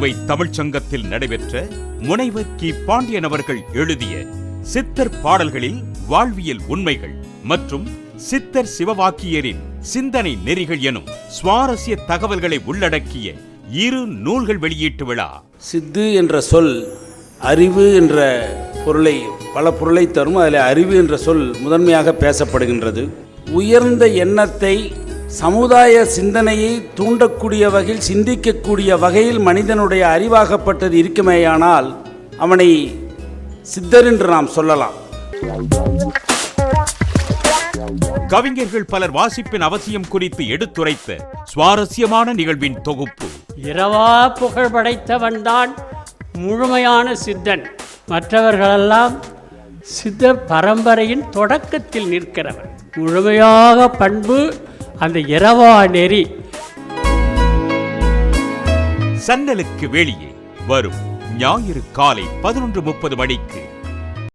புதுவை தமிழ்ச்சங்கத்தில் நடைபெற்ற முனைவர் கி. பாண்டியன் அவர்கள் எழுதிய சித்தர் பாடல்களில் வாழ்வியல் உண்மைகள் மற்றும் சித்தர் சிவவாக்கியரின் சிந்தனை நெறிகள் எனும் சுவாரஸ்ய தகவல்களை உள்ளடக்கிய இரு நூல்கள் வெளியீட்டு விழா. சித்து என்ற சொல் அறிவு என்ற பொருளை பல பொருளை தரும். அதில் அறிவு என்ற சொல் முதன்மையாக பேசப்படுகின்றது. உயர்ந்த எண்ணத்தை சமுதாய சிந்தனையை தூண்டக்கூடிய வகையில் சிந்திக்கக்கூடிய வகையில் மனிதனுடைய அறிவாகப்பட்டது இருக்குமேயானால் அவனை சித்தர் என்று நாம் சொல்லலாம். கவிஞர்கள் பலர் வாசிப்பின் அவசியம் குறித்து எடுத்துரைத்த சுவாரஸ்யமான நிகழ்வின் தொகுப்பு. இரவா புகழ் படைத்தவன்தான் முழுமையான சித்தன். மற்றவர்களெல்லாம் சித்த பரம்பரையின் தொடக்கத்தில் நிற்கிறவன் முழுமையாக பண்பு அந்த இரவா நெறி. சன்னலுக்கு வெளியே வரும் ஞாயிறு காலை பதினொன்று முப்பது மணிக்கு